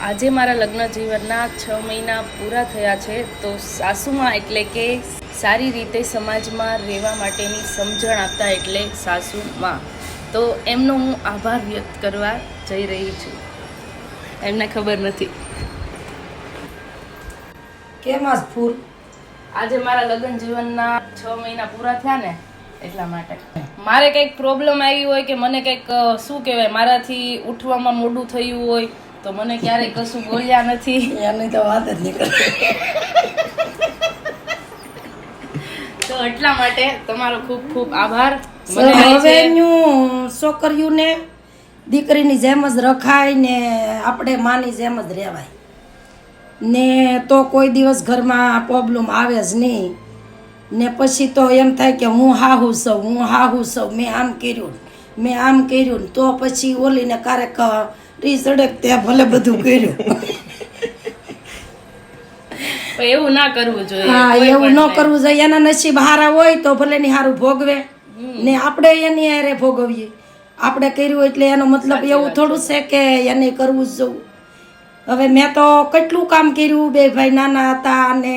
આજે મારા લગ્ન જીવનના છ મહિના પૂરા થયા છે તો સાસુમાં એટલે કે સારી રીતે સમાજમાં રહેવા માટેની સમજણ આપતા એટલે સાસુમાં. તો એમનો હું આભાર વ્યક્ત કરવા જઈ રહી છું. એમને ખબર નથી. કેમ આજ ફૂલ? આજે મારા લગ્ન જીવનના છ મહિના પૂરા થયા ને એટલા માટે. મારે કંઈક પ્રોબ્લેમ આવી હોય કે મને કંઈક શું કહેવાય મારાથી ઉઠવામાં મોડું થયું હોય તો મને ક્યારેય કશું બોલ્યા નથી. એની તો વાત જ નીકળે. તો એટલા માટે તમારો ખૂબ ખૂબ આભાર. So, મને અહીં હવે છે- ન્યુ છોકરીઓને દીકરીની જેમ જ રખાય ને આપણે માની જેમ જ રહેવાય. ને તો કોઈ દિવસ ઘરમાં પ્રોબ્લેમ આવે જ નહીં. ને પછી તો એમ થાય કે હું હાહુ સૌ હું હાહુ સૌ મેં આમ કર્યું મેં આમ કર્યું ને તો પછી ઓલીને ક્યારેક રી સડક ત્યાં ભલે બધું કર્યું. એવું ના કરવું જોઈએ. હા એવું ન કરવું જોઈએ. એના નસીબ હારા હોય તો ભલે ની હારું ભોગવે. ને આપણે એની હારે ભોગવીએ. આપણે કર્યું એટલે એનો મતલબ એવું થોડું છે. કે એને કરવું જ જોવું. હવે મેં તો કેટલું કામ કર્યું? બે ભાઈ નાના હતા અને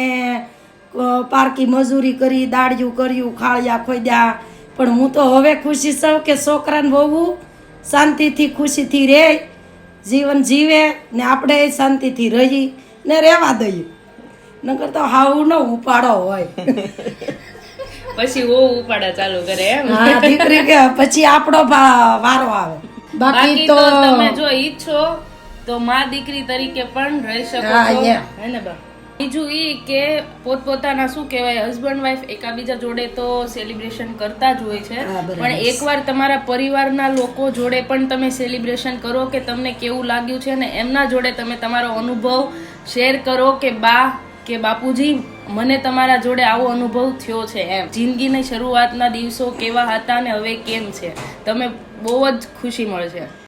પારકી મજૂરી કરી દાડિયું કર્યું ખાળિયા ખોદ્યા. પણ હું તો હવે ખુશી છું કે છોકરાને બહુ શાંતિથી ખુશીથી રહે જીવન જીવે ને આપણે શાંતિથી રહી ને રહેવા દઈએ. નકર તો હાવ ન ઉપાડો હોય. પછી ઓ ઉપાડા ચાલુ કરે એમ. હા દીકરી કે પછી આપણો વારો આવે. બાકી તો તો તમે જો ઈચ્છો તો માં દીકરી તરીકે પણ રહી શકો છો. હે ને બા? બીજું એ કે પોતપોતાના શું કહેવાય હસબન્ડ વાઈફ એકાબીજા જોડે તો સેલિબ્રેશન કરતા જ હોય છે. પણ એકવાર તમારા પરિવારના લોકો જોડે પણ તમે સેલિબ્રેશન કરો કે તમને કેવું લાગ્યું છે ને એમના જોડે તમે તમારો અનુભવ શેર કરો કે બા કે બાપુજી મને તમારા જોડે આવો અનુભવ થયો છે એમ. જિંદગીની શરૂઆતના દિવસો કેવા હતા ને હવે કેમ છે? તમે બહુ જ ખુશી મળશે.